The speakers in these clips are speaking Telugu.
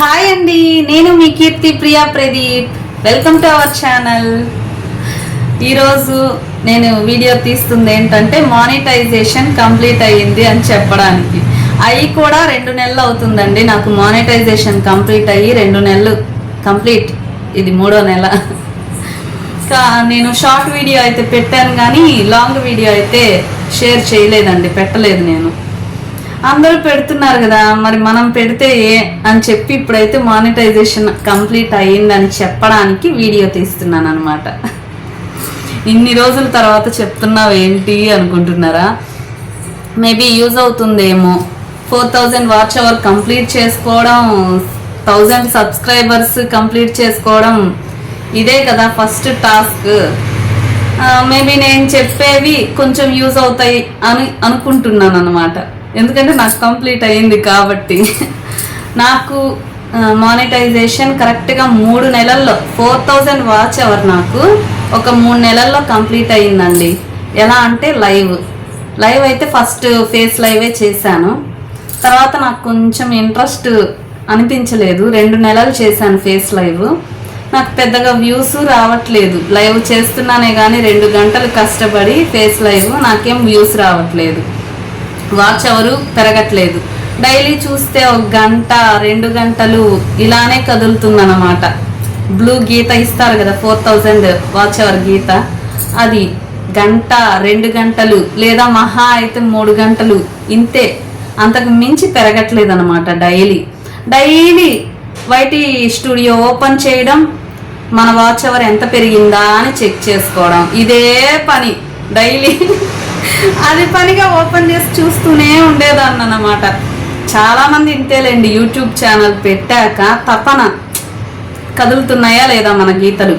హాయ్ అండి నేను మీ Keerthi Priya Pradeep. Welcome to our channel ఈరోజు నేను వీడియో తీస్తుంది ఏంటంటే మానిటైజేషన్ కంప్లీట్ అయ్యింది అని చెప్పడానికి. అవి కూడా రెండు నెలలు అవుతుందండి నాకు మానిటైజేషన్ కంప్లీట్ అయ్యి రెండు నెలలు కంప్లీట్ ఇది మూడో నెల. నేను షార్ట్ వీడియో అయితే పెట్టాను కానీ లాంగ్ వీడియో అయితే షేర్ చేయలేదండి పెట్టలేదు నేను. అందరూ పెడుతున్నారు కదా మరి మనం పెడితే ఏ అని చెప్పి ఇప్పుడైతే మానిటైజేషన్ కంప్లీట్ అయ్యిందని చెప్పడానికి వీడియో తీస్తున్నాను అనమాట ఇన్ని రోజుల తర్వాత చెప్తున్నావు ఏంటి అనుకుంటున్నారా? మేబీ యూజ్ అవుతుందేమో. Four thousand watch hour complete చేసుకోవడం థౌజండ్ సబ్స్క్రైబర్స్ కంప్లీట్ చేసుకోవడం ఇదే కదా ఫస్ట్ టాస్క్. మేబీ నేను చెప్పేవి కొంచెం యూజ్ అవుతాయి అని అనుకుంటున్నాను అనమాట ఎందుకంటే నాకు కంప్లీట్ అయ్యింది కాబట్టి. నాకు మానిటైజేషన్ కరెక్ట్గా మూడు నెలల్లో ఫోర్ థౌజండ్ వాచ్ అవర్ నాకు ఒక మూడు నెలల్లో కంప్లీట్ అయ్యిందండి. ఎలా అంటే లైవ్. లైవ్ అయితే ఫస్ట్ ఫేస్ లైవే చేశాను. తర్వాత నాకు కొంచెం ఇంట్రెస్ట్ అనిపించలేదు. రెండు నెలలు చేశాను ఫేస్ లైవ్. నాకు పెద్దగా వ్యూస్ రావట్లేదు. లైవ్ చేస్తున్నానే కానీ రెండు గంటలు కష్టపడి ఫేస్ లైవ్ నాకేం వ్యూస్ రావట్లేదు. వాచ్ అవరు పెరగట్లేదు. డైలీ చూస్తే ఒక గంట రెండు గంటలు ఇలానే కదులుతుందన్నమాట. బ్లూ గీత ఇస్తారు కదా ఫోర్ థౌజండ్ వాచ్ అవర్ గీత. అది గంట రెండు గంటలు లేదా మహా అయితే మూడు గంటలు ఇంతే. అంతకు మించి పెరగట్లేదు అనమాట daily. Daily YT studio open చేయడం మన వాచ్ అవర్ ఎంత పెరిగిందా అని చెక్ చేసుకోవడం. ఇదే పని. డైలీ అది పనిగా ఓపెన్ చేసి చూస్తూనే ఉండేదాన్ని అన్నమాట. చాలామంది ఇంతేలేండి యూట్యూబ్ ఛానల్ పెట్టాక తపన కదులుతున్నాయా లేదా మన గీతలు?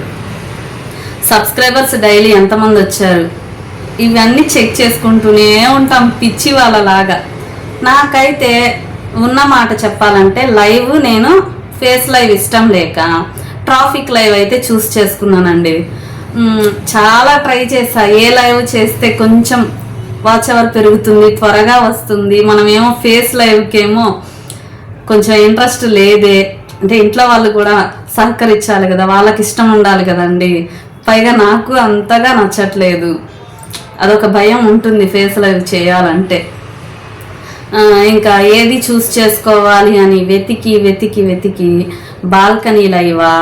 సబ్స్క్రైబర్స్ డైలీ ఎంతమంది వచ్చారు? ఇవన్నీ చెక్ చేసుకుంటూనే ఉంటాం పిచ్చి వాళ్ళలాగా. నాకైతే ఉన్న మాట చెప్పాలంటే లైవ్ నేను ఫేస్ లైవ్ ఇష్టం లేక ట్రాఫిక్ లైవ్ అయితే చూస్ చేసుకున్నానండి. చాలా ట్రై చేసా ఏ లైవ్ చేస్తే కొంచెం వాచ్ అవర్ పెరుగుతుంది త్వరగా వస్తుంది. మనమేమో ఫేస్ లైవ్కేమో కొంచెం ఇంట్రెస్ట్ లేదే. అంటే ఇంట్లో వాళ్ళు కూడా సహకరించాలి కదా వాళ్ళకి ఇష్టం ఉండాలి కదండి. పైగా నాకు అంతగా నచ్చట్లేదు. అదొక భయం ఉంటుంది ఫేస్ లైవ్ చేయాలంటే. ఇంకా ఏది చూస్ చేసుకోవాలి అని వెతికి వెతికి వెతికి బాల్కనీ లైవా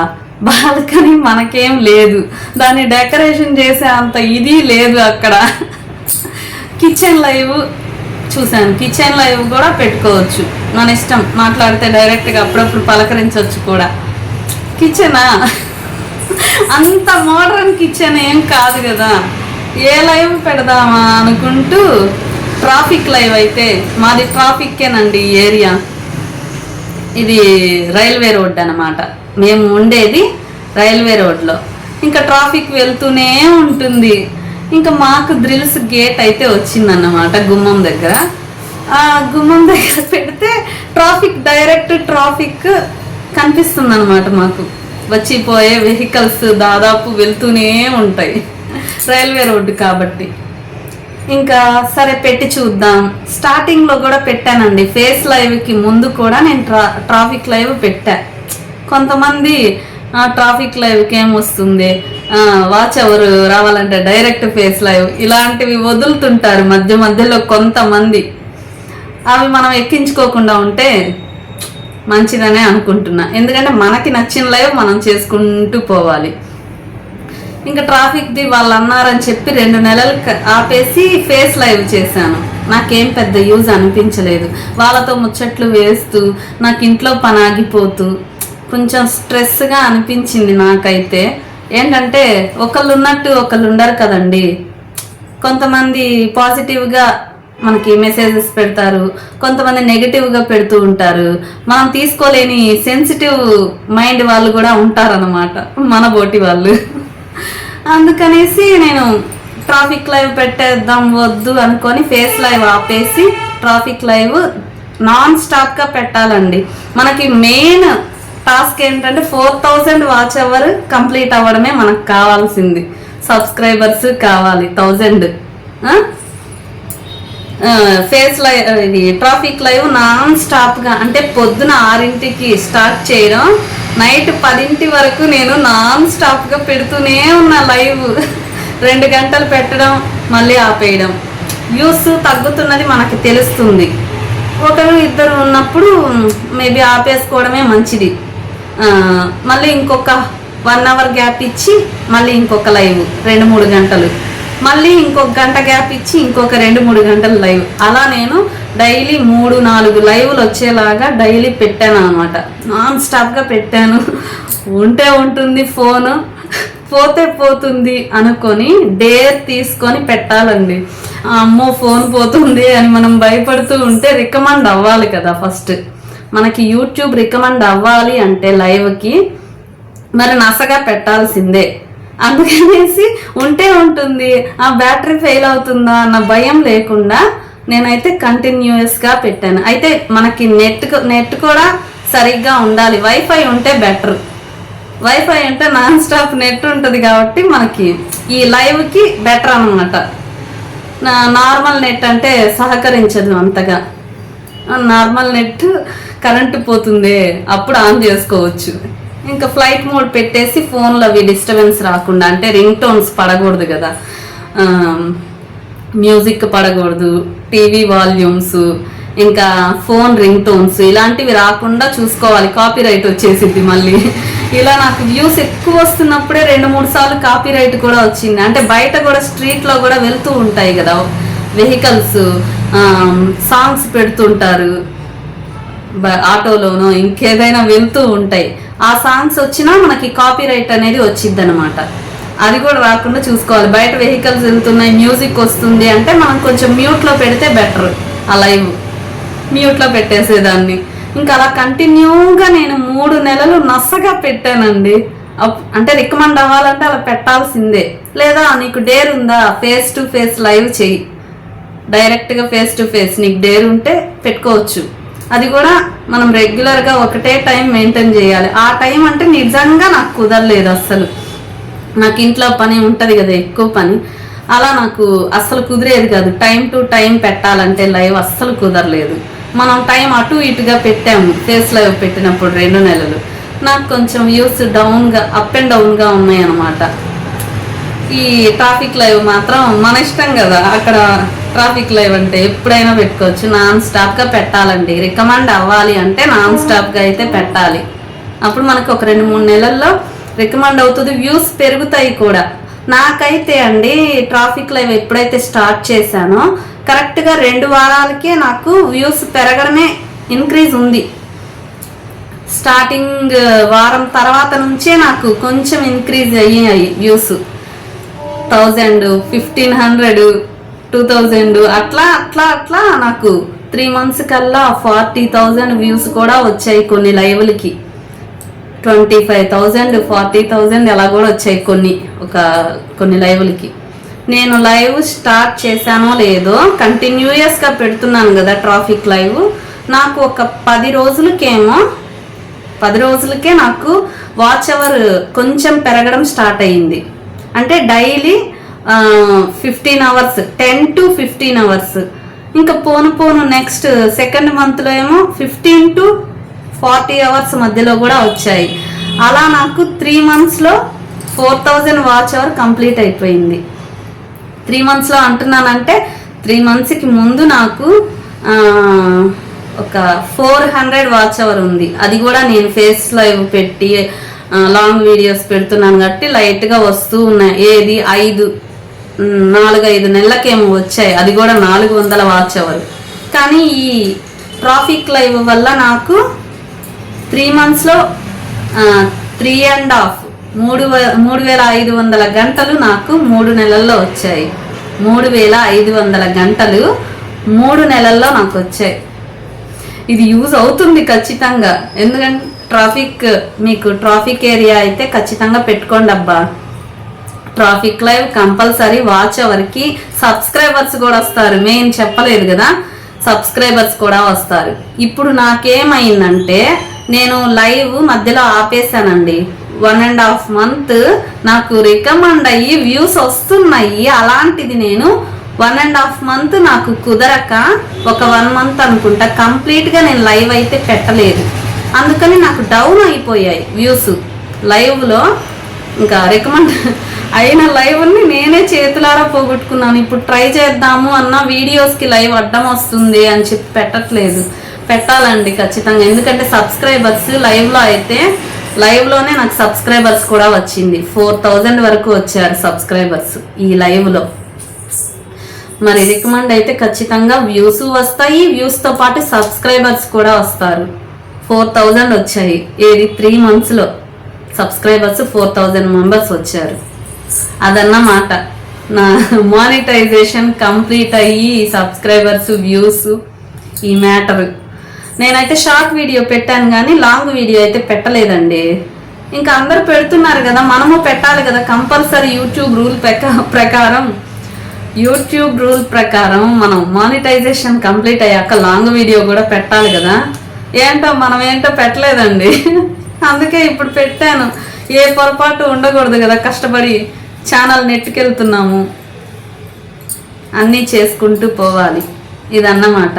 బాల్కనీ మనకేం లేదు. దాన్ని డెకరేషన్ చేసే అంత ఇది లేదు అక్కడ. కిచెన్ లైవ్ చూశాను. కిచెన్ లైవ్ కూడా పెట్టుకోవచ్చు. మన ఇష్టం. మాట్లాడితే డైరెక్ట్గా అప్పుడప్పుడు పలకరించవచ్చు కూడా. కిచెనా? అంత మోడర్న్ కిచెన్ ఏం కాదు కదా. ఏ లైవ్ పెడదామా అనుకుంటూ ట్రాఫిక్ లైవ్ అయితే మాది ట్రాఫిక్కేనండి ఈ ఏరియా. ఇది రైల్వే రోడ్ అన్నమాట. మేము ఉండేది రైల్వే రోడ్లో. ఇంకా ట్రాఫిక్ వెళ్తూనే ఉంటుంది. ఇంకా మాకు డ్రిల్స్ గేట్ అయితే వచ్చిందన్నమాట గుమ్మం దగ్గర. ఆ గుమ్మం దగ్గర పెడితే ట్రాఫిక్ డైరెక్ట్ ట్రాఫిక్ కనిపిస్తుంది అనమాట మాకు. వచ్చిపోయే వెహికల్స్ దాదాపు వెళ్తూనే ఉంటాయి. రైల్వే రోడ్డు కాబట్టి. ఇంకా సరే పెట్టి చూద్దాం. స్టార్టింగ్లో కూడా పెట్టానండి. ఫేస్ లైవ్కి ముందు కూడా నేను ట్రా ట్రాఫిక్ లైవ్ పెట్టా. కొంతమంది ఆ ట్రాఫిక్ లైవ్కి ఏం వస్తుంది? వాచ్ ఎవరు రావాలంటే డైరెక్ట్ ఫేస్ లైవ్ ఇలాంటివి వదులుతుంటారు మధ్య మధ్యలో కొంతమంది. అవి మనం ఎక్కించుకోకుండా ఉంటే మంచిదనే అనుకుంటున్నా. ఎందుకంటే మనకి నచ్చిన లైవ్ మనం చేసుకుంటూ పోవాలి. ఇంకా ట్రాఫిక్ది వాళ్ళు అన్నారని చెప్పి రెండు నెలలు ఆపేసి ఫేస్ లైవ్ చేశాను. నాకేం పెద్ద యూజ్ అనిపించలేదు. వాళ్ళతో ముచ్చట్లు వేస్తూ నాకు ఇంట్లో పని ఆగిపోతూ కొంచెం స్ట్రెస్గా అనిపించింది నాకైతే. ఏంటంటే ఒకళ్ళు ఉన్నట్టు ఒకళ్ళు ఉండరు కదండి. కొంతమంది పాజిటివ్గా మనకి మెసేజెస్ పెడతారు కొంతమంది నెగిటివ్గా పెడుతూ ఉంటారు. మనం తీసుకోలేని సెన్సిటివ్ మైండ్ వాళ్ళు కూడా ఉంటారన్నమాట మన బోటి వాళ్ళు. అందుకనేసి నేను ట్రాఫిక్ లైవ్ పెట్టేద్దాం వద్దు అనుకొని ఫేస్ లైవ్ ఆపేసి ట్రాఫిక్ లైవ్ నాన్ స్టాప్గా పెట్టాలండి. మనకి మెయిన్ టాస్క్ ఏంటంటే four thousand watch hour complete అవ్వడమే మనకు కావాల్సింది. సబ్స్క్రైబర్స్ కావాలి థౌజండ్ ఫేస్ లైవ్ ఇది ట్రాఫిక్ లైవ్ నాన్ స్టాప్గా అంటే పొద్దున ఆరింటికి స్టార్ట్ చేయడం నైట్ పదింటి వరకు నేను నాన్ స్టాప్గా పెడుతూనే ఉన్నా లైవ్. రెండు గంటలు పెట్టడం మళ్ళీ ఆపేయడం. వ్యూస్ తగ్గుతున్నది మనకి తెలుస్తుంది. ఒకరు ఇద్దరు ఉన్నప్పుడు మేబీ ఆపేసుకోవడమే మంచిది. మళ్ళీ ఇంకొక వన్ అవర్ గ్యాప్ ఇచ్చి మళ్ళీ ఇంకొక లైవ్ రెండు మూడు గంటలు. మళ్ళీ ఇంకొక గంట గ్యాప్ ఇచ్చి ఇంకొక రెండు మూడు గంటలు లైవ్ అలా నేను డైలీ మూడు నాలుగు లైవ్లు వచ్చేలాగా డైలీ పెట్టాను అనమాట నాన్ స్టాప్గా పెట్టాను. ఉంటే ఉంటుంది ఫోను పోతే పోతుంది అనుకొని డేర్ తీసుకొని పెట్టాలండి. అమ్మో ఫోన్ పోతుంది అని మనం భయపడుతూ ఉంటే రికమెండ్ అవ్వాలి కదా ఫస్ట్ మనకి యూట్యూబ్ రికమెండ్ అవ్వాలి అంటే లైవ్కి మరి నసగా పెట్టాల్సిందే. అందుకనేసి ఉంటే ఉంటుంది. ఆ బ్యాటరీ ఫెయిల్ అవుతుందా అన్న భయం లేకుండా నేనైతే కంటిన్యూస్గా పెట్టాను. అయితే మనకి నెట్ నెట్ కూడా సరిగ్గా ఉండాలి. వైఫై ఉంటే బెటర్. వైఫై అంటే నాన్ స్టాప్ నెట్ ఉంటుంది కాబట్టి మనకి ఈ లైవ్కి బెటర్ అనమాట. నార్మల్ నెట్ అంటే సహకరించదు అంతగా. నార్మల్ నెట్ కరెంటు పోతుంది అప్పుడు ఆన్ చేసుకోవచ్చు. ఇంకా ఫ్లైట్ మోడ్ పెట్టేసి ఫోన్లో అవి డిస్టర్బెన్స్ రాకుండా అంటే రింగ్ టోన్స్ పడకూడదు కదా. మ్యూజిక్ పడకూడదు టీవీ వాల్యూమ్స్ ఇంకా ఫోన్ రింగ్ టోన్స్ ఇలాంటివి రాకుండా చూసుకోవాలి. కాపీ రైట్ వచ్చేసింది మళ్ళీ. ఇలా నాకు వ్యూస్ ఎక్కువ వస్తున్నప్పుడే రెండు మూడు సార్లు కాపీ రైట్ కూడా వచ్చింది. అంటే బయట కూడా స్ట్రీట్లో కూడా వెళ్తూ ఉంటాయి కదా వెహికల్స్ సాంగ్స్ పెడుతుంటారు. ఆటోలోనో ఇంకేదైనా వెళ్తూ ఉంటాయి. ఆ సాంగ్స్ వచ్చినా మనకి కాపీ రైట్ అనేది వచ్చింది అనమాట అది కూడా రాకుండా చూసుకోవాలి. బయట వెహికల్స్ వెళ్తున్నాయి మ్యూజిక్ వస్తుంది అంటే మనం కొంచెం మ్యూట్లో పెడితే బెటర్ ఆ లైవ్ మ్యూట్లో పెట్టేసేదాన్ని. ఇంకా అలా కంటిన్యూగా నేను మూడు నెలలు నస్సగా పెట్టానండి. అప్- అంటే రికమెండ్ అవ్వాలంటే అలా పెట్టాల్సిందే. లేదా నీకు డేర్ ఉందా? ఫేస్ టు ఫేస్ లైవ్ చెయ్యి. డైరెక్ట్గా ఫేస్ టు ఫేస్ నీకు డేర్ ఉంటే పెట్టుకోవచ్చు. అది కూడా మనం రెగ్యులర్గా ఒకటే టైం మెయింటైన్ చేయాలి. ఆ టైం అంటే నిజంగా నాకు కుదరలేదు అస్సలు. నాకు ఇంట్లో పని ఉంటుంది కదా ఎక్కువ పని. అలా నాకు అస్సలు కుదిరేది కాదు. టైం టు టైం పెట్టాలంటే లైవ్ అస్సలు కుదరలేదు. మనం టైం అటు ఇటుగా పెట్టాము ఫేస్ లైవ్ పెట్టినప్పుడు రెండు నెలలు. నాకు కొంచెం వ్యూస్ డౌన్గా అప్ అండ్ డౌన్గా ఉన్నాయి అన్నమాట ఈ ట్రాఫిక్ లైవ్ మాత్రం మన ఇష్టం కదా అక్కడ ట్రాఫిక్ లైవ్ అంటే ఎప్పుడైనా పెట్టుకోవచ్చు. నాన్ స్టాప్గా పెట్టాలండి. రికమెండ్ అవ్వాలి అంటే నాన్ స్టాప్గా అయితే పెట్టాలి. అప్పుడు మనకు ఒక రెండు మూడు నెలల్లో రికమెండ్ అవుతుంది. వ్యూస్ పెరుగుతాయి కూడా. నాకైతే అండి ట్రాఫిక్ లైవ్ ఎప్పుడైతే స్టార్ట్ చేశానో కరెక్ట్గా రెండు వారాలకే నాకు వ్యూస్ పెరగడమే ఇంక్రీజ్ ఉంది. స్టార్టింగ్ వారం తర్వాత నుంచే నాకు కొంచెం ఇంక్రీజ్ అయ్యాయి views. Thousand fifteen hundred two thousand అట్లా అట్లా అట్లా నాకు త్రీ మంత్స్ కల్లా ఫార్టీ థౌజండ్ వ్యూస్ కూడా వచ్చాయి కొన్ని లైవ్లకి twenty five thousand forty thousand అలా కూడా వచ్చాయి కొన్ని ఒక కొన్ని లైవ్లకి నేను లైవ్ స్టార్ట్ చేశానో లేదో కంటిన్యూయస్గా పెడుతున్నాను కదా ట్రాఫిక్ లైవ్ నాకు ఒక పది రోజులకేమో పది రోజులకే నాకు వాచ్ అవర్ కొంచెం పెరగడం స్టార్ట్ అయ్యింది. అంటే daily fifteen hours ten to fifteen hours ఇంకా పోను పోను నెక్స్ట్ సెకండ్ మంత్లో ఏమో ఫిఫ్టీన్ టు ఫార్టీ అవర్స్ మధ్యలో కూడా వచ్చాయి. అలా నాకు త్రీ మంత్స్లో four thousand watch hour complete అయిపోయింది. త్రీ మంత్స్లో అంటున్నానంటే త్రీ మంత్స్కి ముందు నాకు ఒక ఫోర్ హండ్రెడ్ వాచ్ అవర్ ఉంది. అది కూడా నేను ఫేస్ లైవ్ పెట్టి లాంగ్ వీడియోస్ పెడుతున్నాను కాబట్టి లైట్గా వస్తూ ఉన్నాయి. ఏది? ఐదు. నాలుగైదు నాలుగు ఐదు నెలలకేమో వచ్చాయి. అది కూడా నాలుగు వందల వాచ్ అవర్ కానీ ఈ ట్రాఫిక్ లైవ్ వల్ల నాకు త్రీ మంత్స్లో త్రీ అండ్ హాఫ్ మూడు మూడు వేల ఐదు వందల గంటలు నాకు మూడు నెలల్లో వచ్చాయి. మూడు వేల ఐదు వందల గంటలు మూడు నెలల్లో నాకు వచ్చాయి. ఇది యూజ్ అవుతుంది ఖచ్చితంగా. ఎందుకంటే ట్రాఫిక్ మీకు ట్రాఫిక్ ఏరియా అయితే ఖచ్చితంగా పెట్టుకోండి అబ్బా ట్రాఫిక్ లైవ్ కంపల్సరీ వాచ్ అవర్కి సబ్స్క్రైబర్స్ కూడా వస్తారు. మెయిన్ చెప్పలేదు కదా? సబ్స్క్రైబర్స్ కూడా వస్తారు. ఇప్పుడు నాకేమైందంటే నేను లైవ్ మధ్యలో ఆపేశానండి. వన్ అండ్ హాఫ్ మంత్ నాకు రికమెండ్ అయ్యి వ్యూస్ వస్తున్నాయి. అలాంటిది నేను వన్ అండ్ హాఫ్ మంత్ నాకు కుదరక ఒక వన్ మంత్ అనుకుంటా కంప్లీట్గా నేను లైవ్ అయితే పెట్టలేదు. అందుకని నాకు డౌన్ అయిపోయాయి వ్యూస్. లైవ్లో ఇంకా రికమెండ్ అయిన లైవ్ని నేనే చేతులారా పోగొట్టుకున్నాను. ఇప్పుడు ట్రై చేద్దాము అన్న వీడియోస్కి లైవ్ అడ్డం వస్తుంది అని చెప్పి పెట్టట్లేదు. పెట్టాలండి ఖచ్చితంగా. ఎందుకంటే సబ్స్క్రైబర్స్ లైవ్లో అయితే లైవ్లోనే నాకు సబ్స్క్రైబర్స్ కూడా వచ్చింది. ఫోర్ థౌజండ్ వరకు వచ్చారు సబ్స్క్రైబర్స్ ఈ లైవ్లో మరి రికమెండ్ అయితే ఖచ్చితంగా వ్యూస్ వస్తాయి. వ్యూస్తో పాటు సబ్స్క్రైబర్స్ కూడా వస్తారు. ఫోర్ థౌజండ్ వచ్చాయి. ఏది? త్రీ మంత్స్లో సబ్స్క్రైబర్స్ ఫోర్ థౌజండ్ మెంబర్స్ వచ్చారు. అదన్నమాట. నా మానిటైజేషన్ కంప్లీట్ అయ్యి సబ్స్క్రైబర్స్ వ్యూస్ ఈ మ్యాటర్ నేనైతే షార్ట్ వీడియో పెట్టాను కానీ లాంగ్ వీడియో అయితే పెట్టలేదండి. ఇంకా అందరు పెడుతున్నారు కదా మనము పెట్టాలి కదా కంపల్సరీ యూట్యూబ్ రూల్ ప్రకారం. యూట్యూబ్ రూల్ ప్రకారం మనం మానిటైజేషన్ కంప్లీట్ అయ్యాక లాంగ్ వీడియో కూడా పెట్టాలి కదా. ఏంటో మనం ఏంటో పెట్టలేదండి. అందుకే ఇప్పుడు పెట్టాను. ఏ పొరపాటు ఉండకూడదు కదా కష్టపడి. ఛానల్ నెట్టుకెళ్తున్నాము. అన్నీ చేసుకుంటూ పోవాలి. ఇదన్నమాట.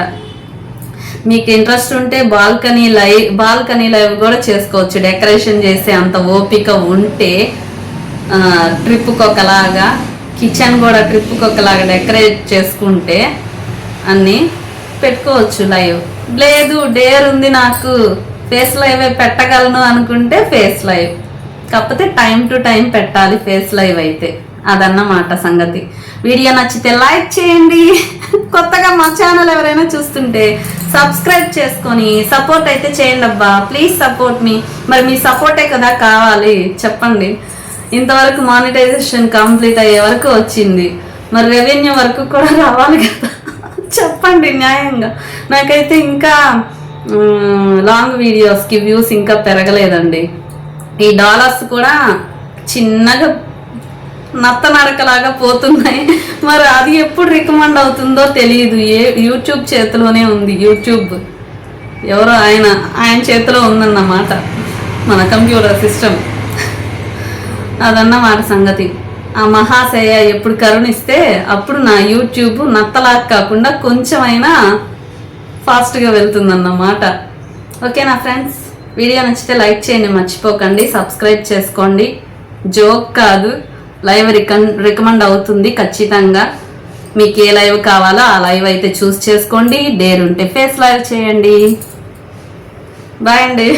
మీకు ఇంట్రెస్ట్ ఉంటే బాల్కనీ లైవ్ బాల్కనీ లైవ్ కూడా చేసుకోవచ్చు. డెకరేషన్ చేసే అంత ఓపిక ఉంటే ట్రిప్కి ఒకలాగా కిచెన్ కూడా ట్రిప్కి ఒకలాగా డెకరేట్ చేసుకుంటే అన్నీ పెట్టుకోవచ్చు లైవ్. లేదు డేర్ ఉంది నాకు. ఫేస్ లైవ్ పెట్టగలను అనుకుంటే ఫేస్ లైవ్. కాకపోతే టైం టు టైం పెట్టాలి ఫేస్ లైవ్ అయితే. అదన్నమాట సంగతి. వీడియో నచ్చితే లైక్ చేయండి. కొత్తగా మా ఛానల్ ఎవరైనా చూస్తుంటే సబ్స్క్రైబ్ చేసుకొని సపోర్ట్ అయితే చేయండి అబ్బా. ప్లీజ్ సపోర్ట్ మీ. మరి మీ సపోర్టే కదా కావాలి. చెప్పండి. ఇంతవరకు మానిటైజేషన్ కంప్లీట్ అయ్యే వరకు వచ్చింది. మరి రెవెన్యూ వరకు కూడా రావాలి కదా. చెప్పండి న్యాయంగా. నాకైతే ఇంకా లాంగ్ వీడియోస్కి వ్యూస్ ఇంకా పెరగలేదండి. ఈ డాలర్స్ కూడా చిన్నగా నత్త నడకలాగా పోతున్నాయి. మరి అది ఎప్పుడు రికమెండ్ అవుతుందో తెలియదు ఏ యూట్యూబ్ చేతిలోనే ఉంది. యూట్యూబ్. ఎవరో ఆయన ఆయన చేతిలో ఉందన్నమాట. మన కంప్యూటర్ సిస్టమ్. అదన్నమాట సంగతి. ఆ మహాశయ ఎప్పుడు కరుణిస్తే అప్పుడు నా యూట్యూబ్ నత్తలాగా కాకుండా కొంచెమైనా ఫాస్ట్గా వెళ్తుందన్నమాట. ఓకేనా ఫ్రెండ్స్? వీడియో నచ్చితే లైక్ చేయండి మర్చిపోకండి సబ్స్క్రైబ్ చేసుకోండి. జోక్ కాదు లైవ్ రికన్ రికమెండ్ అవుతుంది ఖచ్చితంగా. మీకు ఏ లైవ్ కావాలో ఆ లైవ్ అయితే చూస్ చేసుకోండి. డేర్ ఉంటే ఫేస్ లైవ్ చేయండి. బాయ్ అండి.